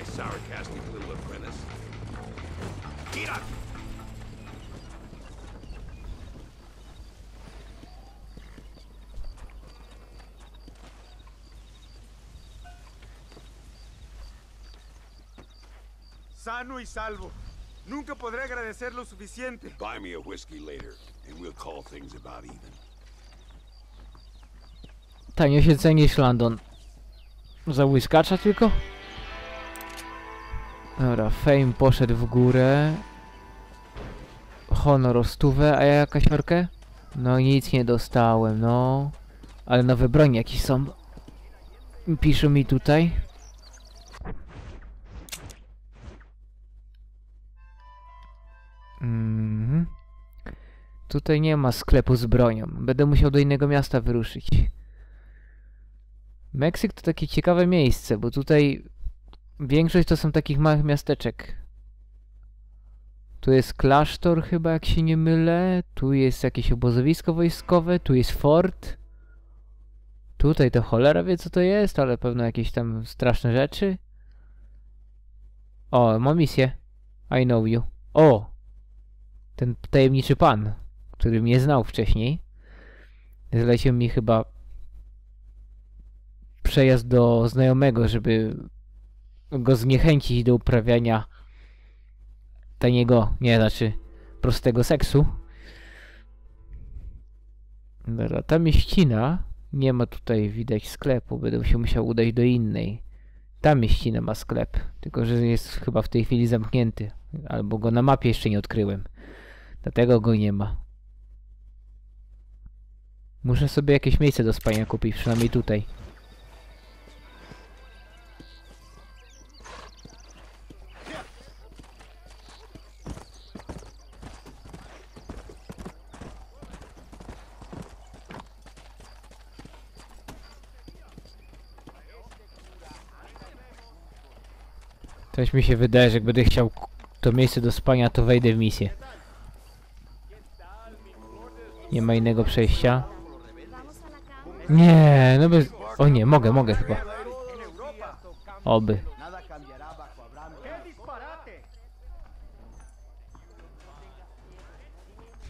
my sarcastic little apprentice. Get up! Sano y salvo. Nunca podré agradecer lo suficiente. Buy me a whiskey later, and we'll call things about even. Tanio się ceni niż London. Za whiskacza tylko? Dobra, fame poszedł w górę. Honor o stówę, a ja jakaś orkę? No nic nie dostałem, no. Ale nowe broń jakieś są. Piszą mi tutaj. Mhm. Tutaj nie ma sklepu z bronią. Będę musiał do innego miasta wyruszyć. Meksyk to takie ciekawe miejsce, bo tutaj większość to są takich małych miasteczek. Tu jest klasztor chyba, jak się nie mylę. Tu jest jakieś obozowisko wojskowe, tu jest fort. Tutaj to cholera wie co to jest, ale pewno jakieś tam straszne rzeczy. O, mam misję. I know you. O! Ten tajemniczy pan, który mnie znał wcześniej. Zlecił mi chyba przejazd do znajomego, żeby go zniechęcić do uprawiania taniego, nie, znaczy prostego seksu. Dobra, ta mieścina nie ma tutaj widać sklepu, będę się musiał udać do innej. Ta mieścina ma sklep, tylko że jest chyba w tej chwili zamknięty, albo go na mapie jeszcze nie odkryłem. Dlatego go nie ma. Muszę sobie jakieś miejsce do spania kupić, przynajmniej tutaj. Coś mi się wydaje, że jak będę chciał to miejsce do spania, to wejdę w misję. Nie ma innego przejścia. Nie, no bez... O nie, mogę, mogę chyba. Oby.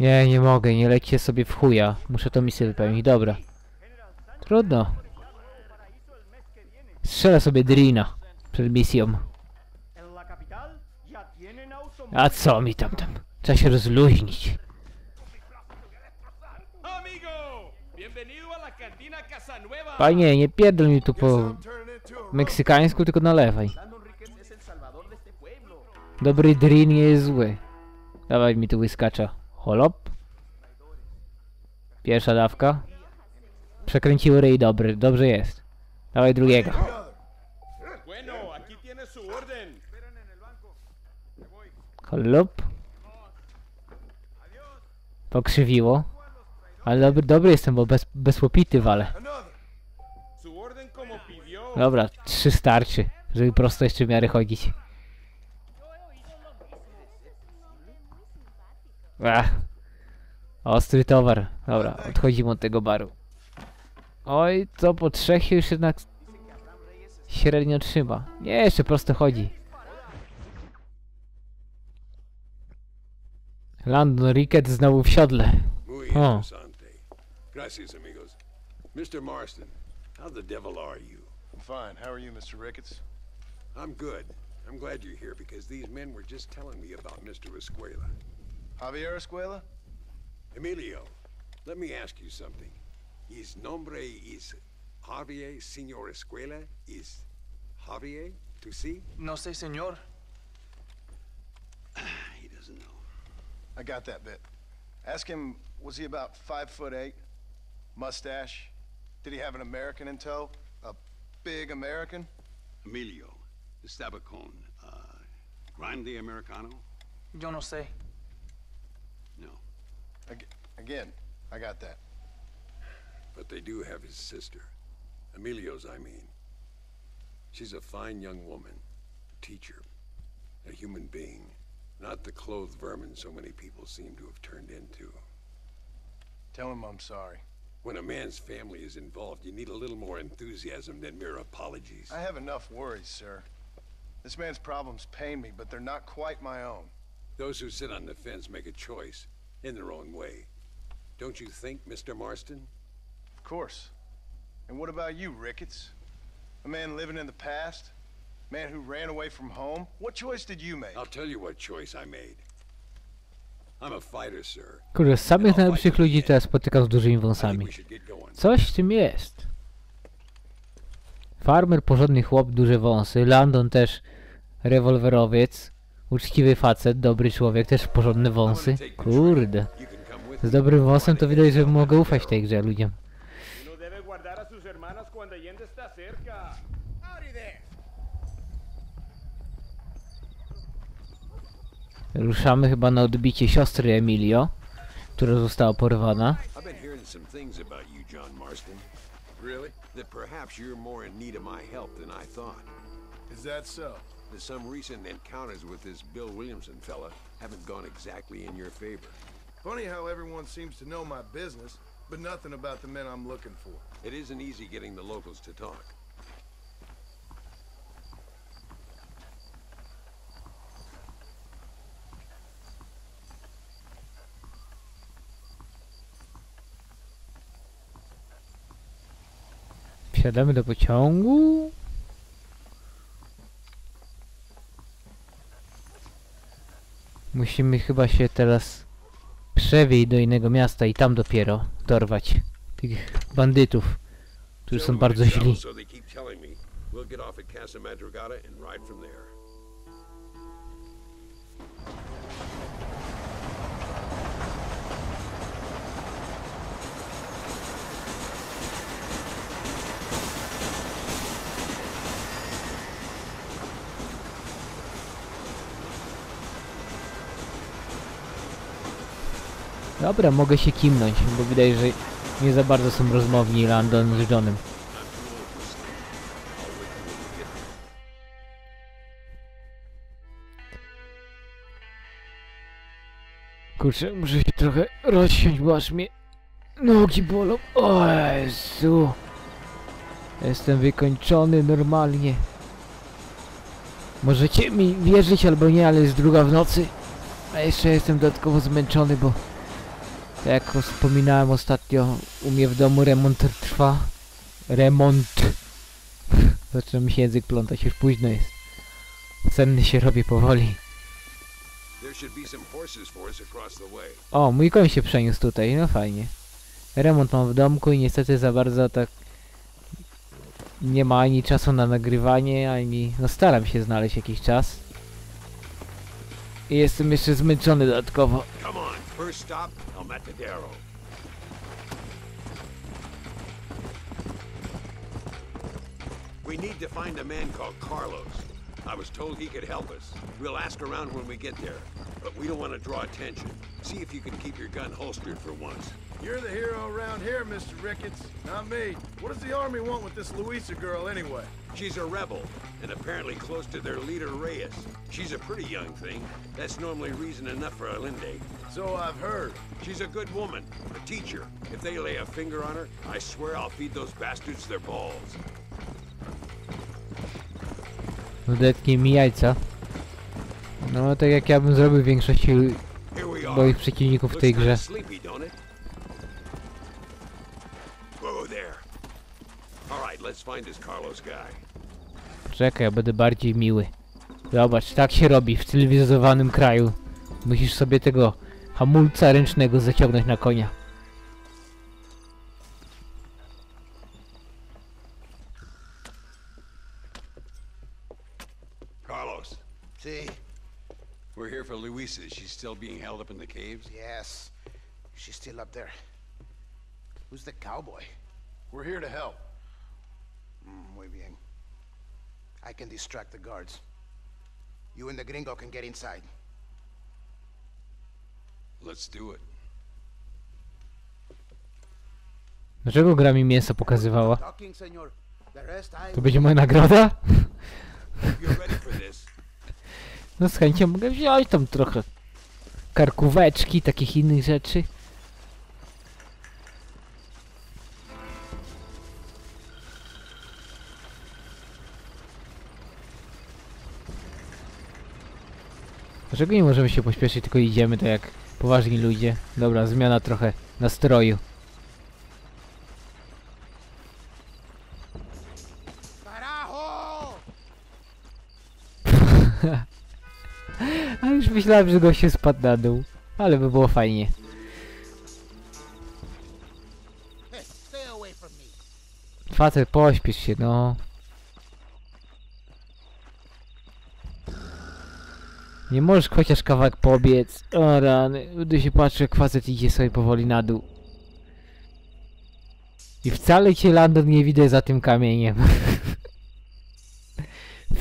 Nie, nie mogę, nie lećcie sobie w chuja. Muszę tą misję wypełnić, dobra. Trudno. Strzelę sobie Drina przed misją. A co mi tam tam? Trzeba się rozluźnić. Panie, nie pierdol mi tu po meksykańsku, tylko nalewaj. Dobry drin nie jest zły. Dawaj mi tu whiskacza. Holop. Pierwsza dawka. Przekręciły ryj dobry, dobrze jest. Dawaj drugiego. Bueno, aquí tiene su orden. Holop. Pokrzywiło. Ale dobry, dobry jestem, bo bez, bez łopity pidió. Dobra, trzy starczy, żeby prosto jeszcze w miarę chodzić. Ach. Ostry towar. Dobra, odchodzimy od tego baru. Oj, to po trzech już jednak średnio trzyma. Nie, jeszcze prosto chodzi. Landon Rickett znowu w siodle. Muy Oh. Gracias, amigos. Mr. Marston, how the devil are you? I'm fine. How are you, Mr. Ricketts? I'm good. I'm glad you're here because these men were just telling me about Mr. Escuela. Javier Escuela? Emilio, let me ask you something. His nombre is Javier Senor Escuela? Is Javier to see? No sé, señor. I got that bit. Ask him, was he about five foot eight? Mustache? Did he have an American in tow? A big American? Emilio, Estabacon, uh, Grande Americano? Yo no sé. No. Ag- again, I got that. But they do have his sister. Emilio's, I mean. She's a fine young woman, a teacher, a human being, not the clothed vermin so many people seem to have turned into. Tell him I'm sorry. When a man's family is involved, you need a little more enthusiasm than mere apologies. I have enough worries, sir. This man's problems pain me, but they're not quite my own. Those who sit on the fence make a choice in their own way. Don't you think, Mr. Marston? Of course. And what about you, Ricketts? A man living in the past? Man who ran away from home? What choice did you make? I'll tell you what choice I made. I'm a fighter, sir. Kurde, z samych najlepszych ludzi teraz spotykam z dużymi wąsami. Coś w tym jest. Farmer, porządny chłop, duże wąsy. Landon też rewolwerowiec. Uczciwy facet, dobry człowiek, też porządne wąsy. Kurde. Z dobrym wąsem to widać, że mogę ufać tej grze ludziom. Ruszamy chyba na odbicie siostry Emilio, która została porwana. I've been hearing some things about you, John Marston. Really? That perhaps you're more in need of my help than I thought. Is that so? That some recent encounters with this Bill Williamson fella haven't gone exactly in your favor. Funny how everyone seems to know my business, but nothing about the men I'm looking for. It isn't easy getting the locals to talk. Wsiadamy do pociągu. Musimy chyba się teraz przewieźć do innego miasta i tam dopiero dorwać tych bandytów, którzy są bardzo źli. Dobra, mogę się kimnąć, bo widać, że nie za bardzo są rozmowni Landon z Johnem. Kurczę, muszę się trochę rozsiąść, bo aż mnie nogi bolą. O Jezu. Jestem wykończony normalnie. Możecie mi wierzyć albo nie, ale jest druga w nocy. A jeszcze jestem dodatkowo zmęczony, bo jak wspominałem ostatnio, u mnie w domu remont trwa. Remont. Zaczyna mi się język plątać, już późno jest. Senny się robi powoli. O, mój koń się przeniósł tutaj, no fajnie. Remont mam w domku i niestety za bardzo tak nie ma ani czasu na nagrywanie, ani... No staram się znaleźć jakiś czas. I jestem jeszcze zmęczony dodatkowo. First stop, El Matadero. We need to find a man called Carlos. I was told he could help us. We'll ask around when we get there, but we don't want to draw attention. See if you can keep your gun holstered for once. You're the hero around here, Mr. Ricketts, not me. What does the army want with this Louisa girl anyway? She's a rebel, and apparently close to their leader, Reyes. She's a pretty young thing. That's normally reason enough for a Alinde. So I've heard. She's a good woman, a teacher. If they lay a finger on her, I swear I'll feed those bastards their balls. Odetnij mi jajca. No, tak jak ja bym zrobił w większości Here we are. moich przeciwników w tej Looks grze. Czekaj, ja będę bardziej miły. Zobacz, tak się robi w cywilizowanym kraju. Musisz sobie tego hamulca ręcznego zaciągnąć na konia. Carlos, See, we're here for Luisa. She's still being held up in the caves. yes, she's still up there. Who's the cowboy? We're here to help. Muy bien. I can distract the guards. You and the gringo can get inside. Let's do it. Dlaczego gra mi mięso pokazywała? To będzie moja nagroda? No z chęcią mogę wziąć tam trochę karkóweczki, takich innych rzeczy. Dlaczego nie możemy się pośpieszyć, tylko idziemy tak jak poważni ludzie? Dobra, zmiana trochę nastroju. A już myślałem, że gościu spadł na dół. Ale by było fajnie. Facet, pośpiesz się, no. Nie możesz chociaż kawałek pobiec. O rany, gdy się patrzy, jak facet idzie sobie powoli na dół. I wcale cię Landon nie widać za tym kamieniem.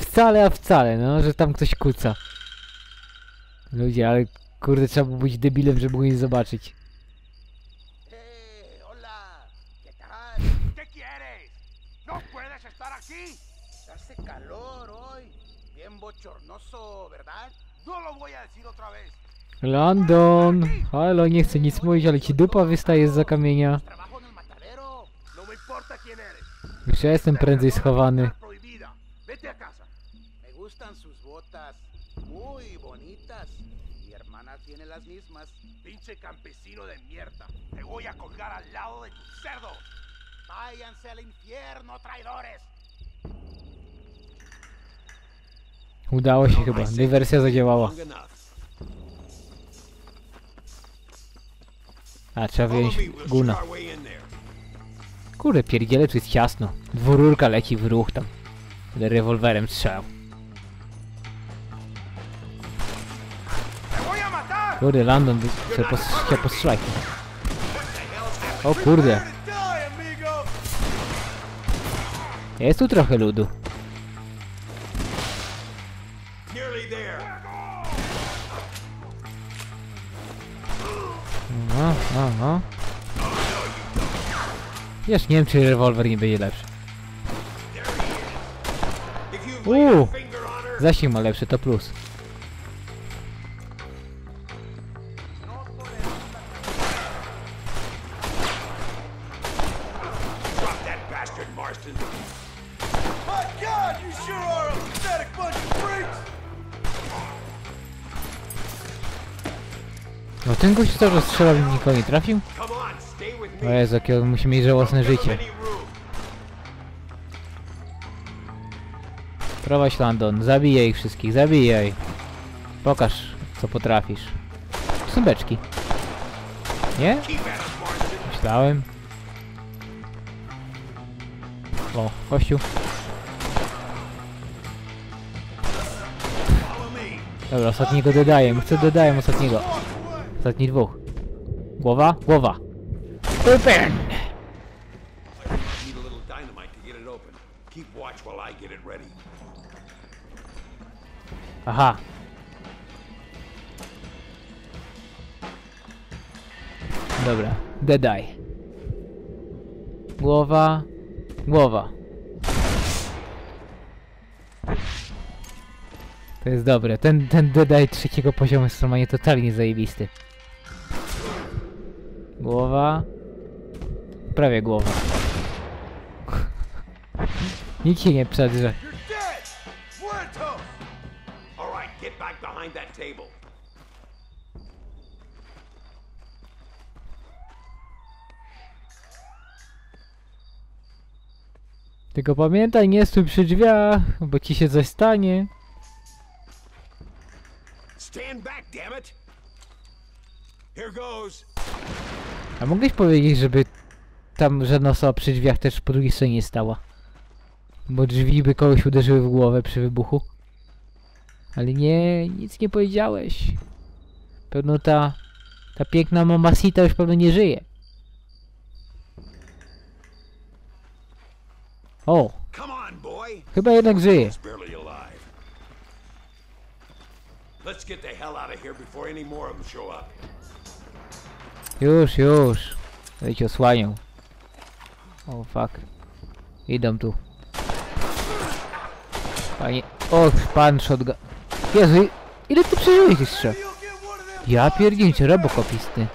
wcale, a wcale, no, że tam ktoś kuca. Ludzie, ale kurde, trzeba było być debilem, żeby go nie zobaczyć. No lo voy a decir otra vez. London! Halo, nie chcę nic mówić, ale ci dupa wystaje z za kamienia. No. Już ja jestem prędzej schowany. Está prohibida. Vete a casa. Me gustan sus botas. Muy bonitas. Mi hermana tiene las mismas. Pinche campesino de mierda. Te voy a colgar al lado de tu cerdo. Váyanse al infierno, traidores. Udało się chyba, dywersja zadziałała. A, trzeba shoot guna. Kurde, pierdziele, tu jest ciasno. Dwururka leci w ruch tam. Rewolwerem strzelał. ¡Te voy a matar! Kurde, London by sobie pos chciał postrzelać. O kurde, jest tu trochę ludu. No. Wiesz, nie wiem, czy rewolwer nie będzie lepszy. Her, Zasięg ma lepszy, to plus. Ten gość cały czas strzelał i nikogo nie trafił? O. Jezu, jakie musi mieć żałosne życie. Prowadź London, zabijaj ich wszystkich, zabijaj. Pokaż, co potrafisz. Tu są beczki. Nie? Myślałem. O, kościół. Dobra, ostatniego dodaję. Chcę dodaję ostatniego. Ostatni dwóch. Głowa? Głowa. Open! Aha. Dobra, dodaj. Głowa, głowa. To jest dobre. Ten, ten dodaj trzeciego poziomu jest normalnie totalnie zajebisty. Głowa. Prawie głowa. Nikt się nie przedrze. Tylko pamiętaj, nie stój przy drzwiach, bo ci się coś stanie. Stand back, damn it. Here goes. A mogłeś powiedzieć, żeby tam żadna osoba przy drzwiach też po drugiej stronie nie stała? Bo drzwi by kogoś uderzyły w głowę przy wybuchu. Ale nie, nic nie powiedziałeś. Pewno ta, ta piękna mamacita już pewno nie żyje. O, chyba jednak żyje. Let's get the hell out of here before any more of them show up. Już, już. Będę cię osłaniał. O, fuck. Idą tu. Panie... O, pan shotgun. Jezu, ile ty przeżyłeś jeszcze? Ja pierdzielcie, robokopistny.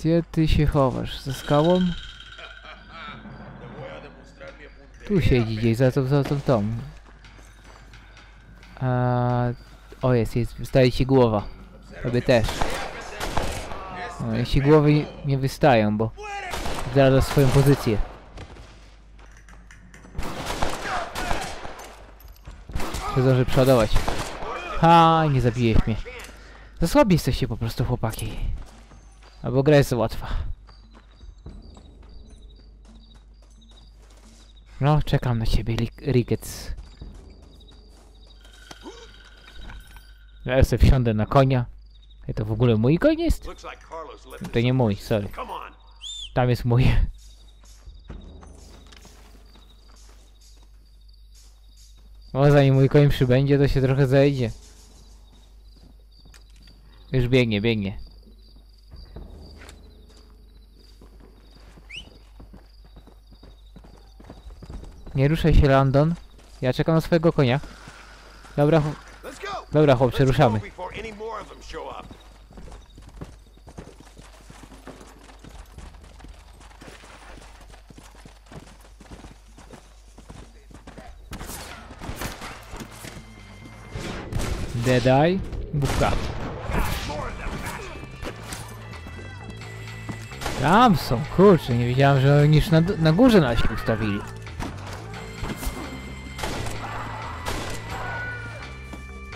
Gdzie ty się chowasz? Za skałą? Tu siedzi gdzieś, za tą, za tą, tą. A, o jest, jest, wystaje ci głowa. Tobie też. No, jeśli głowy nie, wystają, bo zdradza swoją pozycję. Czy zdąży przodować? Ha, nie zabiłeś mnie. Za słabi jesteście po prostu chłopaki. Albo gra jest łatwa. No, czekam na ciebie, Ricketts. Ja sobie wsiądę na konia. Ej, to w ogóle mój koń jest? To nie mój, sorry. Tam jest mój. O, zanim mój koń przybędzie, to się trochę zejdzie. Już biegnie, biegnie. Nie ruszaj się, Landon. Ja czekam na swojego konia. Dobra, chł- Let's go. dobra chłopcze, ruszamy. before any more of them show up. Dead Eye, buka. Tam są, kurczę, nie wiedziałem, że oni już na, na górze nas się ustawili.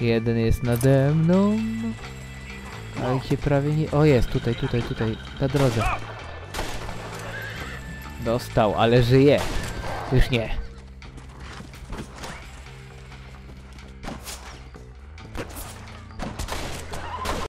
Jeden jest nade mną. Ale się prawie nie... O, jest, tutaj, tutaj, tutaj, na drodze. Dostał, ale żyje. Już nie.